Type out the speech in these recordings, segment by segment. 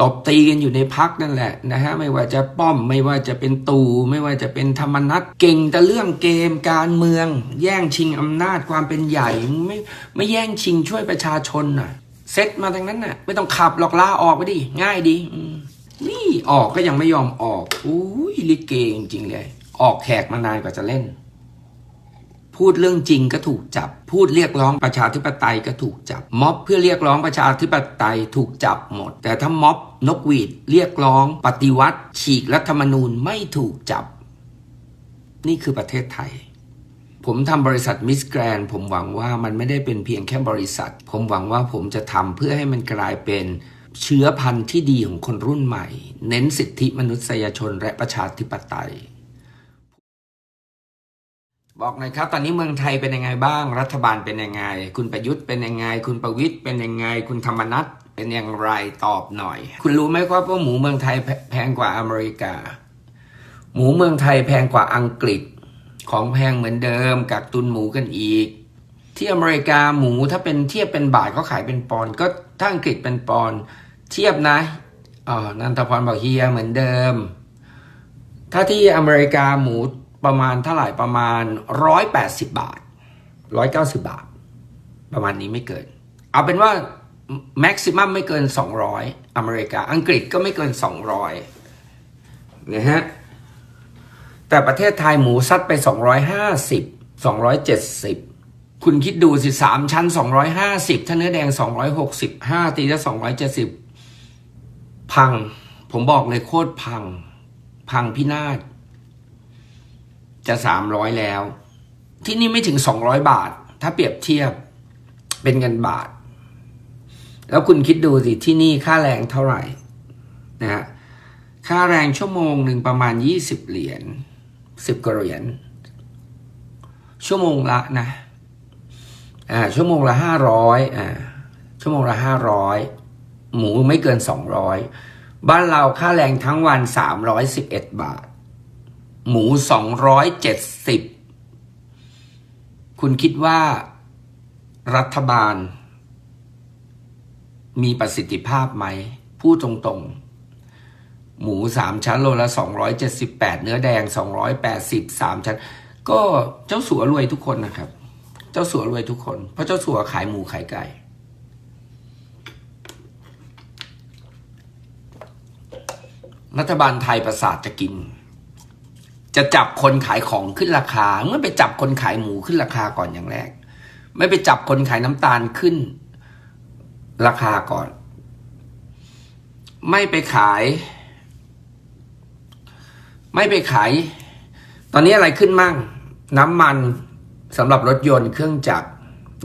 ตบตีกันอยู่ในพักนั่นแหละนะฮะไม่ว่าจะป้อมไม่ว่าจะเป็นตูไม่ว่าจะเป็นธรรมนัตเก่งแต่เรื่องเกมการเมือง แย่งชิงอำนาจความเป็นใหญ่ไม่ไม่แย่งชิงช่วยประชาชนน่ะเซ็ตมาทั้งนั้นน่ะ ไม่ต้องขับหรอกลาออกไปดิง่ายดีนี่ออกก็ยังไม่ยอมออกอุ้ยลิเกจริงเลย ออกแขกมานานกว่าจะเล่น พูดเรื่องจริงก็ถูกจับ พูดเรียกร้องประชาธิปไตยก็ถูกจับ ม็อบเพื่อเรียกร้องประชาธิปไตยถูกจับหมด แต่ถ้าม็อบนกหวีดเรียกร้อง ปฏิวัติ ฉีกรัฐธรรมนูญไม่ถูกจับ นี่คือประเทศไทย ผมทำบริษัทมิสแกรนผมหวังว่ามันไม่ได้เป็นเพียงแค่บริษัท ผมหวังว่าผมจะทำเพื่อให้มันกลายเป็นเชื้อพันธุ์ที่ดีของคนรุ่นใหม่ เน้นสิทธิมนุษยชนและประชาธิปไตย บอกหน่อยครับ ตอนนี้เมืองไทยเป็นยังไงบ้าง รัฐบาลเป็นยังไง คุณประยุทธ์เป็นยังไง คุณประวิตย์เป็นยังไง คุณธรรมนัฐเป็นอย่างไรตอบหน่อย คุณรู้ไหมครับว่าหมูเมืองไทยแพงกว่าอเมริกา หมูเมืองไทยแพงกว่าอังกฤษ ของแพงเหมือนเดิมกักตุนหมูกันอีก ที่อเมริกาหมูถ้าเป็นเทียบเป็นบาทเขาขายเป็นปอนก็ถ้าอังกฤษเป็นปอนเทียบนะอ๋อนันทพรบอกเฮียเหมือนเดิม ถ้าที่อเมริกาหมู ประมาณเท่าไหร่ประมาณร้อยแปดสิบบาทร้อยเก้าสิบาท ประมาณนี้ไม่เกิน เอาเป็นว่าแม็กซิมัมไม่เกินสองร้อยอเมริกา อังกฤษก็ไม่เกินสองร้อยนะฮะแต่ประเทศไทยหมูซัดไปสองร้อยห้าสิบสองร้อยเจ็ดสิบคุณคิดดูสิสามชั้นสองร้อยห้าสิบถ้าเนื้อแดงสองร้อยหกสิบห้าตีละสองร้อยเจ็ดสิบพัง ผมบอกเลยโคตรพัง พังพินาศ จะสามร้อยแล้ว ที่นี่ไม่ถึงสองร้อยบาท ถ้าเปรียบเทียบเป็นเงินบาท แล้วคุณคิดดูสิที่นี่ค่าแรงเท่าไหร่นะฮะค่าแรงชั่วโมงหนึ่งประมาณยี่สิบเหรียญสิบกว่าเหรียญชั่วโมงละนะอ่าชั่วโมงละห้าร้อยอ่าชั่วโมงละห้าร้อยหมูไม่เกินสองร้อยบ้านเราค่าแรงทั้งวันสามร้อยสิบเอ็ดบาท หมูสองร้อยเจ็ดสิบคุณคิดว่า รัฐบาล มีประสิทธิภาพไหม พูดตรงๆ หมูสามชั้นโลละสองร้อยเนื้อแดงสองร้อยแปดสิบสามชั้น ก็เจ้าสัวรวยทุกคนนะครับ เจ้าสัวรวยทุกคน เพราะเจ้าสัวขายหมูขายไก่รัฐบาลไทยประสาทจะกิน จะจับคนขายของขึ้นราคาเมื่อไปจับคนขายหมูขึ้นราคาก่อนอย่างแรก ไม่ไปจับคนขายน้ำตาลขึ้น ราคาก่อน ไม่ไปขาย ไม่ไปขาย ตอนนี้อะไรขึ้นมั่ง น้ำมันสำหรับรถยนต์เครื่องจักร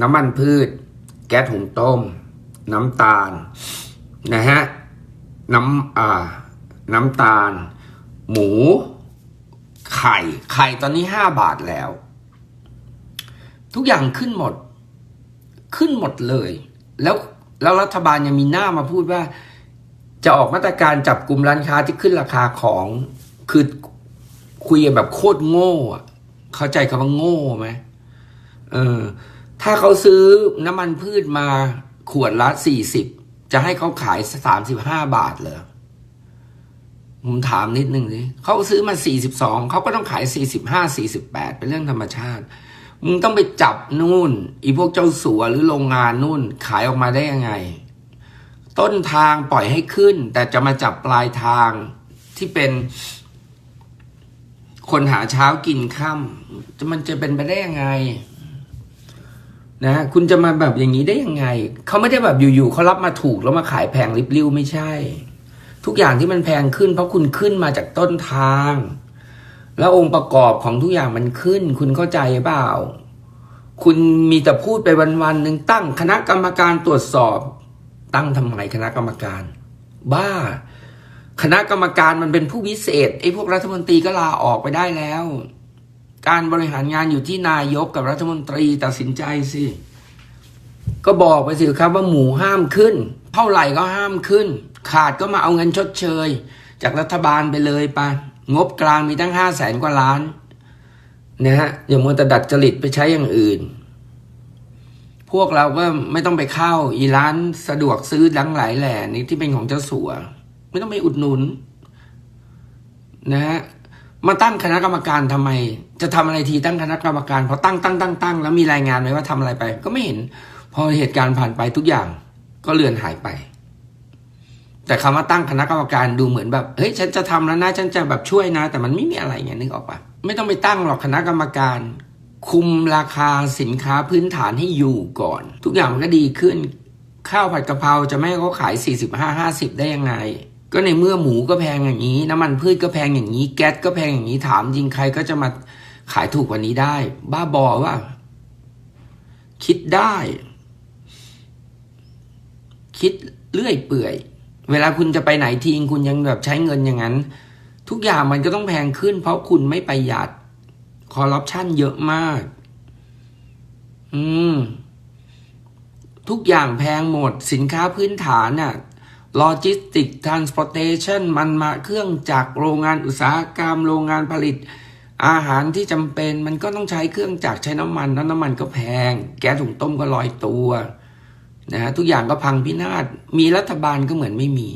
น้ำมันพืช แก๊สหุงต้ม น้ำตาลนะฮะน้ำอ่า น้ำตาล หมู ไข่ไข่ตอนนี้ห้าบาทแล้ว ทุกอย่างขึ้นหมด ขึ้นหมดเลย แล้วแล้วรัฐบาลยังมีหน้ามาพูดว่า จะออกมาตรการจับกลุ่มร้านค้าที่ขึ้นราคาของคือคุยแบบโคตรโง่อะเข้าใจคำว่าโง่ไหมเออ ถ้าเขาซื้อน้ำมันพืชมาขวดละสี่สิบจะให้เขาขายสามสิบห้าบาทเหรอ ผมถามนิดนึงสิเขาซื้อมาสี่สิบสองเขาก็ต้องขายสี่สิบห้าสี่สิบแปดเป็นเรื่องธรรมชาติ มึงต้องไปจับนู่น อีพวกเจ้าสัวหรือโรงงานนู่นขายออกมาได้ยังไง ต้นทางปล่อยให้ขึ้น แต่จะมาจับปลายทางที่เป็น คนหาเช้ากินค่ำจะมันจะเป็นไปได้ยังไง นะคุณจะมาแบบอย่างนี้ได้ยังไง เขาไม่ได้แบบอยู่ๆเขารับมาถูกแล้วมาขายแพงริบลิ่วไม่ใช่ ทุกอย่างที่มันแพงขึ้น เพราะคุณขึ้นมาจากต้นทาง แล้วองค์ประกอบของทุกอย่างมันขึ้น คุณเข้าใจเปล่า คุณมีแต่พูดไปวันๆหนึ่งตั้งคณะกรรมการตรวจสอบ ตั้งทำไมคณะกรรมการ บ้า คณะกรรมการมันเป็นผู้วิเศษไอ้พวกรัฐมนตรีก็ลาออกไปได้แล้ว การบริหารงานอยู่ที่นายกกับรัฐมนตรีตัดสินใจสิก็บอกไปสิครับว่าหมูห้ามขึ้น เท่าไหร่ก็ห้ามขึ้น ขาดก็มาเอาเงินชดเชย จากรัฐบาลไปเลยไปงบกลางมีตั้งห้าแสนกว่าล้านนะฮะอย่ามัวแต่ดัดจริตไปใช้อย่างอื่น พวกเราก็ไม่ต้องไปเข้า อีร้านสะดวกซื้อดังหลายแหล่นี้ที่เป็นของเจ้าสัว ไม่ต้องไปอุดหนุน นะฮะมาตั้งคณะกรรมการทำไม จะทำอะไรทีตั้งคณะกรรมการพอตั้งตั้งตั้งตั้งแล้วมีรายงานไหมว่าทำอะไรไป ก็ไม่เห็น พอเหตุการณ์ผ่านไปทุกอย่าง ก็เลือนหายไป แต่คำว่าตั้งคณะกรรมการดูเหมือนแบบเฮ้ยฉันจะทำแล้วนะฉันจะแบบช่วยนะ แต่มันไม่มีอะไรไงนึกออกปะไม่ต้องไปตั้งหรอกคณะกรรมการ คุมราคาสินค้าพื้นฐานให้อยู่ก่อน ทุกอย่างมันก็ดีขึ้น ข้าวผัดกะเพราจะไม่เขาขาย 45 50 ได้ยังไง ก็ในเมื่อหมูก็แพงอย่างนี้ น้ำมันพืชก็แพงอย่างนี้ แก๊สก็แพงอย่างนี้ถามจริงใครก็จะมาขายถูกกว่านี้ได้ บ้าบอว่า คิดได้ คิดเลื่อยเปื่อย เวลาคุณจะไปไหนทีคุณยังแบบใช้เงินอย่างนั้น ทุกอย่างมันก็ต้องแพงขึ้น เพราะคุณไม่ประหยัดคอร์รัปชันเยอะมาก อืม ทุกอย่างแพงหมด สินค้าพื้นฐานน่ะโลจิสติกทรานสปอร์เ t ชันมันมาเครื่องจักรโรงงานอุตสาหกรรม โรงงานผลิต อาหารที่จำเป็น มันก็ต้องใช้เครื่องจักรใช้น้ำมัน แล้วน้ำมันก็แพง แก๊สถุงต้มก็ลอยตัว นะฮะทุกอย่างก็พังพินาศมีรัฐบาลก็เหมือนไม่มี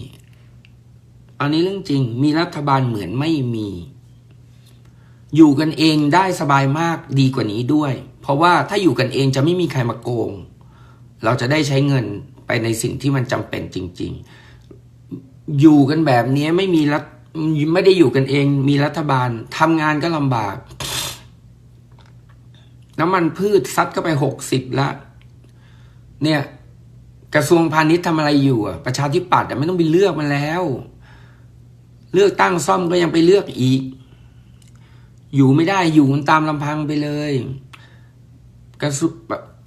อันนี้เรื่องจริง มีรัฐบาลเหมือนไม่มี อยู่กันเองได้สบายมากดีกว่านี้ด้วย เพราะว่าถ้าอยู่กันเองจะไม่มีใครมาโกง เราจะได้ใช้เงินไปในสิ่งที่มันจำเป็นจริง ๆ อยู่กันแบบนี้ไม่มีรัฐไม่ได้อยู่กันเอง มีรัฐบาลทำงานก็ลำบาก น้ำมันพืชซัดก็ไปหกสิบละเนี่ย กระทรวงพาณิชย์ทำอะไรอยู่อะประชาธิปัตย์ไม่ต้องไปเลือกมันแล้ว เลือกตั้งซ่อมก็ยังไปเลือกอีก อยู่ไม่ได้อยู่กันตามลำพังไปเลย กระทรวง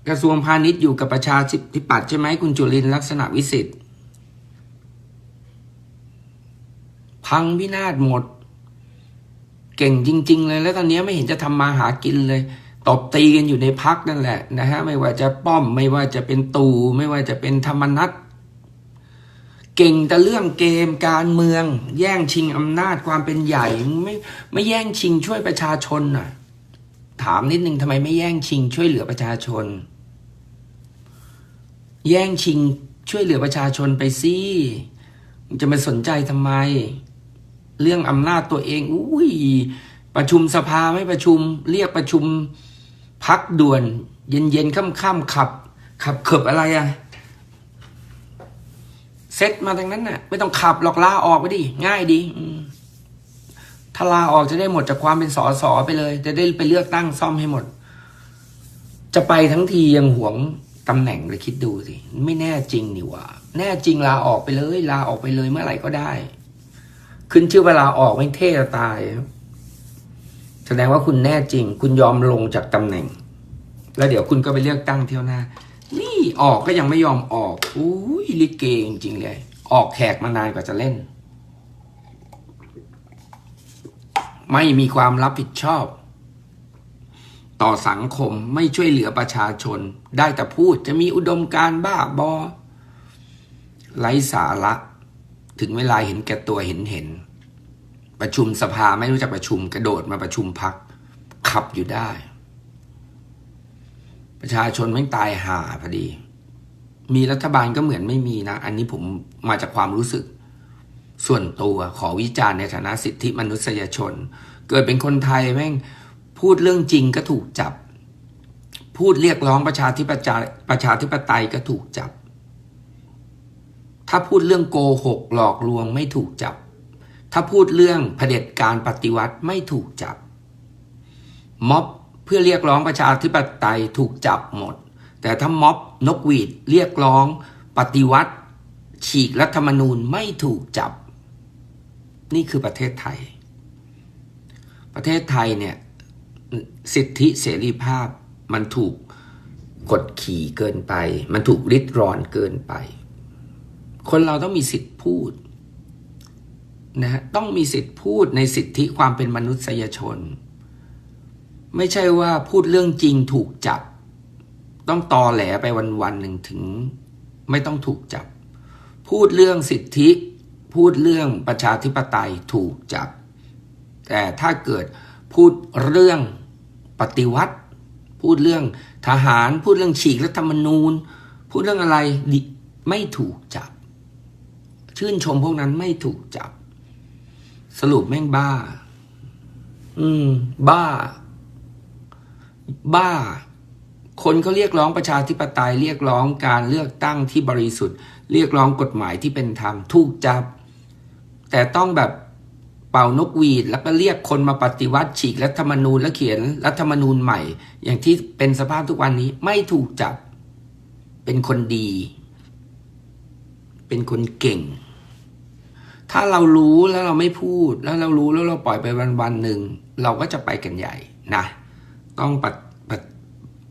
กระทรวงพาณิชย์อยู่กับประชาธิปัตย์ใช่ไหมคุณจุลินลักษณะวิสิทธิ์พังพินาศหมด เก่งจริง ๆ เลย แล้วตอนนี้ไม่เห็นจะทำมาหากินเลย ตบตีกันอยู่ในพักนั่นแหละนะฮะไม่ว่าจะป้อมไม่ว่าจะเป็นตูไม่ว่าจะเป็นธรรมนัตเก่งแต่เรื่องเกมการเมือง แย่งชิงอำนาจความเป็นใหญ่ไม่ไม่แย่งชิงช่วยประชาชนน่ะ ถามนิดนึงทำไมไม่แย่งชิงช่วยเหลือประชาชน แย่งชิงช่วยเหลือประชาชนไปสิจะมาสนใจทำไม เรื่องอำนาจตัวเองอุ้ยประชุมสภาไม่ประชุม เรียกประชุม พักด่วน เย็นเย็นค่ำค่ำขับ ขับเขบอะไรอะเซ็ตมาทางนั้นน่ะ ไม่ต้องขับหรอกลาออกไปดิ ง่ายดีถ้าลาออกจะได้หมดจากความเป็นสอสอไปเลย จะได้ไปเลือกตั้งซ่อมให้หมด จะไปทั้งทียังหวงตำแหน่งเลยคิดดูสิ ไม่แน่จริงนี่ว่า แน่จริงลาออกไปเลย ลาออกไปเลยเมื่อไหร่ก็ได้ ขึ้นชื่อเวลาออกไม่เท่ตายครับ แสดงว่าคุณแน่จริง คุณยอมลงจากตำแหน่ง แล้วเดี๋ยวคุณก็ไปเลือกตั้งเที่ยวหน้า นี่ออกก็ยังไม่ยอมออกอุ้ยลิเกจริงเลย ออกแขกมานานกว่าจะเล่น ไม่มีความรับผิดชอบ ต่อสังคมไม่ช่วยเหลือประชาชน ได้แต่พูดจะมีอุดมการบ้าบอไร้สาระ ถึงเวลาเห็นแก่ตัวเห็นเห็น ประชุมสภาไม่รู้จักประชุมกระโดดมาประชุมพักขับอยู่ได้ ประชาชนไม่งตายห่าพอดี มีรัฐบาลก็เหมือนไม่มีนะ อันนี้ผมมาจากความรู้สึก ส่วนตัวขอวิจารณ์ในฐานะสิทธิมนุษยชน เกิดเป็นคนไทยแม่งพูดเรื่องจริงก็ถูกจับ พูดเรียกร้องประชาธิปไตยประชาธิปไตยก็ถูกจับ ถ้าพูดเรื่องโกหกหลอกลวงไม่ถูกจับ ถ้าพูดเรื่องเผด็จการปฏิวัติไม่ถูกจับ ม็อบเพื่อเรียกร้องประชาธิปไตยถูกจับหมด แต่ถ้าม็อบนกหวีดเรียกร้องปฏิวัติ ฉีกรัฐธรรมนูญไม่ถูกจับ นี่คือประเทศไทย ประเทศไทยเนี่ยสิทธิเสรีภาพมันถูกกดขี่เกินไป มันถูกริดรอนเกินไป คนเราต้องมีสิทธิพูด นะฮะต้องมีสิทธิพูดในสิทธิความเป็นมนุษยชน ไม่ใช่ว่าพูดเรื่องจริงถูกจับ ต้องตอแหลไปวันๆหนึ่งถึง ไม่ต้องถูกจับ พูดเรื่องสิทธิ พูดเรื่องประชาธิปไตยถูกจับ แต่ถ้าเกิดพูดเรื่องปฏิวัติ พูดเรื่องทหาร พูดเรื่องฉีกรัฐธรรมนูญ พูดเรื่องอะไรดิไม่ถูกจับ ชื่นชมพวกนั้นไม่ถูกจับ สรุปแม่งบ้า อืม บ้า บ้า คนเขาเรียกร้องประชาธิปไตยเรียกร้องการเลือกตั้งที่บริสุทธิ์ เรียกร้องกฎหมายที่เป็นธรรมถูกจับ แต่ต้องแบบเป่านกหวีด แล้วก็เรียกคนมาปฏิวัติฉีกรัฐธรรมนูญและเขียนรัฐธรรมนูญใหม่ อย่างที่เป็นสภาพทุกวันนี้ไม่ถูกจับ เป็นคนดี เป็นคนเก่ง ถ้าเรารู้แล้วเราไม่พูดแล้วเรารู้แล้วเราปล่อยไปวันวันๆหนึ่งเราก็จะไปกันใหญ่นะต้องป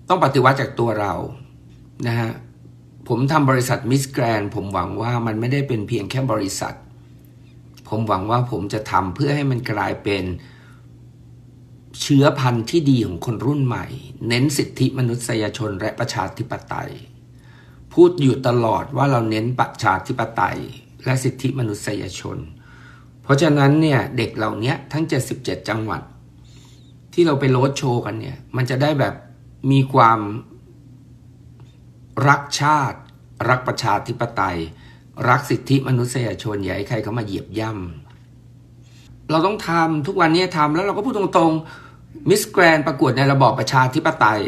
ต้องปฏิวัติจากตัวเรานะฮะผมทำบริษัทมิสแกรนผมหวังว่ามันไม่ได้เป็นเพียงแค่บริษัท ผมหวังว่าผมจะทำเพื่อให้มันกลายเป็นเชื้อพันธุ์ที่ดีของคนรุ่นใหม่ เน้นสิทธิมนุษยชนและประชาธิปไตย พูดอยู่ตลอดว่าเราเน้นประชาธิปไตย และสิทธิมนุษยชน เพราะฉะนั้นเนี่ยเด็กเหล่านี้ทั้ง 77 จังหวัด ที่เราไปโรดโชว์กันเนี่ยมันจะได้แบบมีความรักชาติ รักประชาธิปไตย รักสิทธิมนุษยชนอย่าให้ใครเขามาเหยียบย่ำเราต้องทำทุกวันนี้ทำแล้วเราก็พูดตรงๆมิสแกรนประกวดในระบอบประชาธิปไตย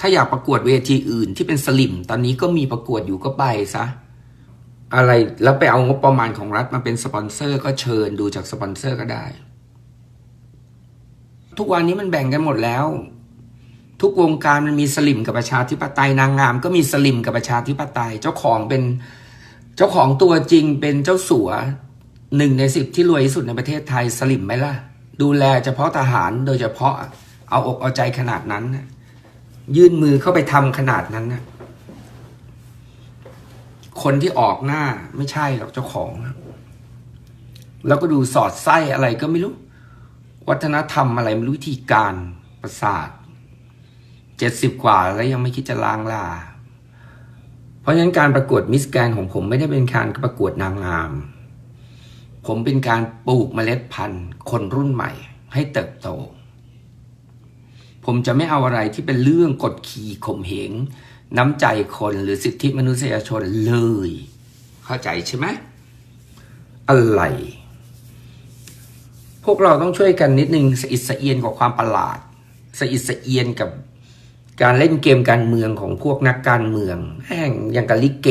ถ้าอยากประกวดเวทีอื่นที่เป็นสลิม ตอนนี้ก็มีประกวดอยู่ก็ไปซะ อะไรแล้วไปเอางบประมาณของรัฐมาเป็นสปอนเซอร์ ก็เชิญดูจากสปอนเซอร์ก็ได้ ทุกวันนี้มันแบ่งกันหมดแล้ว ทุกวงการมันมีสลิมกับประชาธิปไตยนางงาม ก็มีสลิมกับประชาธิปไตย เจ้าของเป็นเจ้าของตัวจริงเป็นเจ้าสัวหนึ่งในสิบที่รวยที่สุดในประเทศไทยสลิมไหมล่ะ ดูแลเฉพาะทหารโดยเฉพาะเอาอกเอาใจขนาดนั้น ยื่นมือเข้าไปทำขนาดนั้นนะ คนที่ออกหน้าไม่ใช่หรอกเจ้าของ แล้วก็ดูสอดไส้อะไรก็ไม่รู้ วัฒนธรรมอะไรไม่รู้วิธีการประสาทเจ็ดสิบกว่าแล้วยังไม่คิดจะล้างลา เพราะฉะนั้นการประกวดมิสแกนของผมไม่ได้เป็นการประกวดนางงาม ผมเป็นการปลูกเมล็ดพันธุ์ คนรุ่นใหม่ ให้เติบโต ผมจะไม่เอาอะไรที่เป็นเรื่องกดขี่ข่มเหง น้ำใจคนหรือสิทธิมนุษยชนเลย เข้าใจใช่ไหมอะไร พวกเราต้องช่วยกันนิดนึงสะอิดสะเอียนกับความประหลาดสะอิดสะเอียนกับการเล่นเกมการเมืองของพวกนักการเมืองแห่งอย่างกับลิเก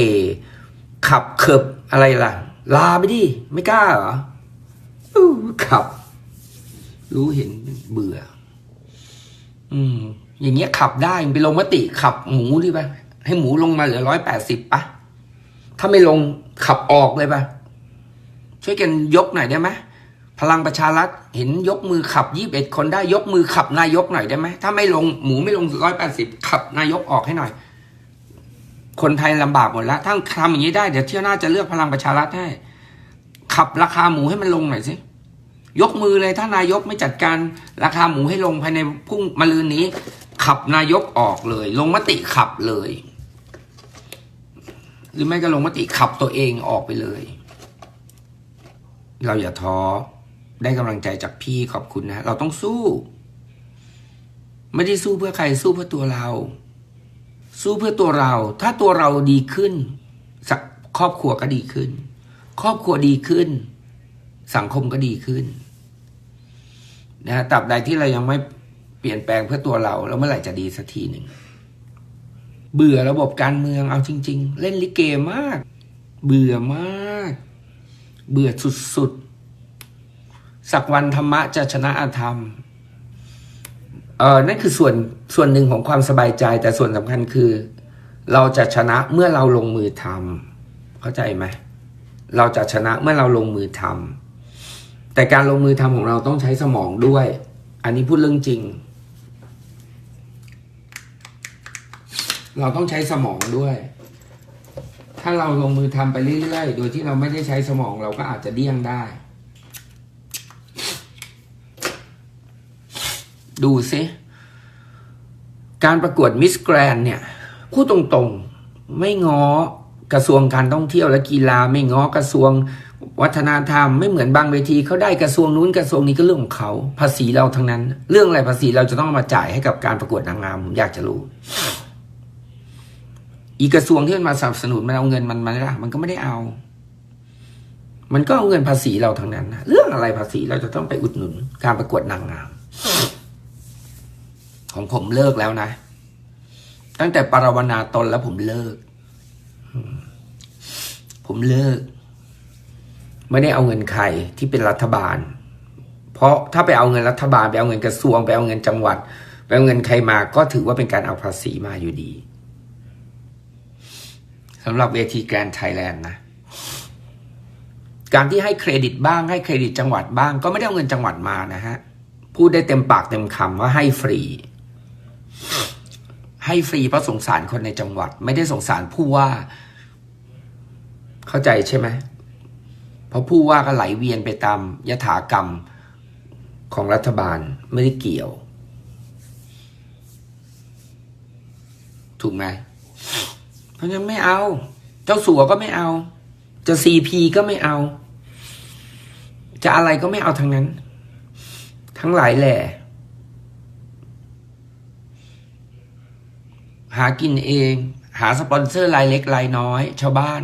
ขับเขิบอะไรล่ะ ลาไปดิไม่กล้าเหรออขับ รู้เห็นเบื่อ อืม อย่างเงี้ยขับได้ไปลงมติขับหมูดิป่ะให้หมูลงมาเหลือร้อยแปดสิบป่ะ ถ้าไม่ลงขับออกเลยป่ะ ช่วยกันยกหน่อยได้ไหมพลังประชารัฐเห็นยกมือขับยี่บเอ็ดคนได้ยกมือขับนายกหน่อยได้ไหมถ้าไม่ลงหมูไม่ลงร้อยแปดสิบขับนายกออกให้หน่อย คนไทยลำบากหมดแล้วถ้าทำอย่างนี้ได้เดี๋ยวเที่ยวหน้าจะเลือกพลังประชารัฐให้ขับราคาหมูให้มันลงหน่อยสิ ยกมือเลยถ้านายกไม่จัดการราคาหมูให้ลงภายในพรุ่งมะรืนนี้ ขับนายกออกเลย ลงมติขับเลย หรือไม่ก็ลงมติขับตัวเองออกไปเลย เราอย่าท้อได้กำลังใจจากพี่ขอบคุณนะ เราต้องสู้ ไม่ได้สู้เพื่อใครสู้เพื่อตัวเรา สู้เพื่อตัวเรา ถ้าตัวเราดีขึ้นสครอบครัวก็ดีขึ้น ครอบครัวดีขึ้น สังคมก็ดีขึ้น นะฮะตราบใดที่เรายังไม่เปลี่ยนแปลงเพื่อตัวเราแล้วเมื่อไหร่จะดีสักทีหนึ่งเบื่อระบบการเมืองเอาจริง ๆ เล่นลิเกมาก เบื่อมาก เบื่อสุดๆสักวันธรรมะจะชนะอาธรรมเออนั่นคือส่วนส่วนหนึ่งของความสบายใจ แต่ส่วนสำคัญคือ เราจะชนะเมื่อเราลงมือทำเข้าใจไหมเราจะชนะเมื่อเราลงมือทำ แต่การลงมือทำของเราต้องใช้สมองด้วย อันนี้พูดเรื่องจริง เราต้องใช้สมองด้วย ถ้าเราลงมือทำไปเรื่อยๆ โดยที่เราไม่ได้ใช้สมองเราก็อาจจะเดี้ยงได้ ดูซิ การประกวดมิสแกรนเนี่ย พูดตรงๆ ไม่ง้อกระทรวงการท่องเที่ยวและกีฬา ไม่ง้อกระทรวง วัฒนธรรมไม่เหมือนบางเวทีเขาได้กระทรวงนู้นกระทรวงนี้ก็เรื่องของเขา ภาษีเราทั้งนั้น เรื่องอะไรภาษีเราจะต้องมาจ่ายให้กับการประกวดนางงามผมอยากจะรู้ อีกกระทรวงที่มันมาสนับสนุนมันเอาเงินมันมาละมันก็ไม่ได้เอา มันก็เอาเงินภาษีเราทั้งนั้นเรื่องอะไรภาษีเราจะต้องไปอุดหนุน การประกวดนางงาม ของผมเลิกแล้วนะ ตั้งแต่ปรารวนาตนแล้วผมเลิก ผมเลิก ไม่ได้เอาเงินใครที่เป็นรัฐบาล เพราะถ้าไปเอาเงินรัฐบาลไปเอาเงินกระทรวงไปเอาเงินจังหวัดไปเอาเงินใครมาก็ถือว่าเป็นการเอาภาษีมาอยู่ดีสำหรับเวทีแกรนด์ไทยแลนด์นะการที่ให้เครดิตบ้างให้เครดิตจังหวัดบ้าง ก็ไม่ได้เอาเงินจังหวัดมานะฮะพูดได้เต็มปากเต็มคำว่าให้ฟรี ให้ฟรีเพราะสงสารคนในจังหวัด ไม่ได้สงสารผู้ว่า เข้าใจใช่ไหม เพราะผู้ว่าก็ไหลเวียนไปตามยถากรรมของรัฐบาลไม่ได้เกี่ยว ถูกไหมเพราะฉะนั้นไม่เอา เจ้าสัวก็ไม่เอา จะซีพีก็ไม่เอา จะอะไรก็ไม่เอาทั้งนั้น ทั้งหลายแหล่หากินเอง หาสปอนเซอร์รายเล็กรายน้อย ชาวบ้าน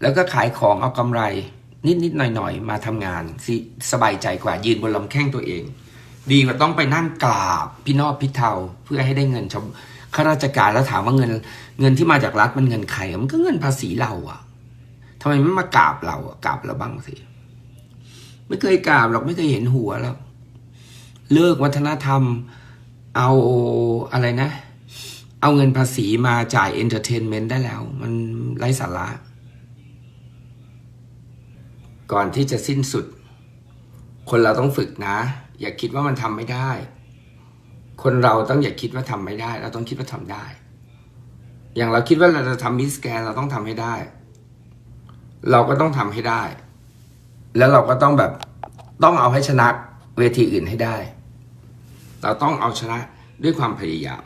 แล้วก็ขายของเอากำไร นิดนิดหน่อยหน่อยๆ มาทำงานสิสบายใจกว่ายืนบนลำแข้งตัวเอง ดีกว่าต้องไปนั่งกราบพี่นอบพี่เทาเพื่อให้ได้เงินชาวข้าราชการแล้วถามว่าเงิน เงินที่มาจากรัฐมันเงินใครมันก็เงินภาษีเราอะทำไมไม่มากราบเราอะกราบเราบ้างสิไม่เคยกราบหรอกไม่เคยเห็นหัวแล้ว เลิกวัฒนธรรม เอาอะไรนะ เอาเงินภาษีมาจ่ายเอนเตอร์เทนเมนต์ได้แล้ว มันไร้สาระ ก่อนที่จะสิ้นสุด คนเราต้องฝึกนะ อย่าคิดว่ามันทำไม่ได้ คนเราต้องอย่าคิดว่าทำไม่ได้ เราต้องคิดว่าทำได้ อย่างเราคิดว่าเราจะทำมิสแกนเราต้องทำให้ได้ เราก็ต้องทำให้ได้ แล้วเราก็ต้องแบบต้องเอาให้ชนะเวทีอื่นให้ได้ เราต้องเอาชนะด้วยความพยายาม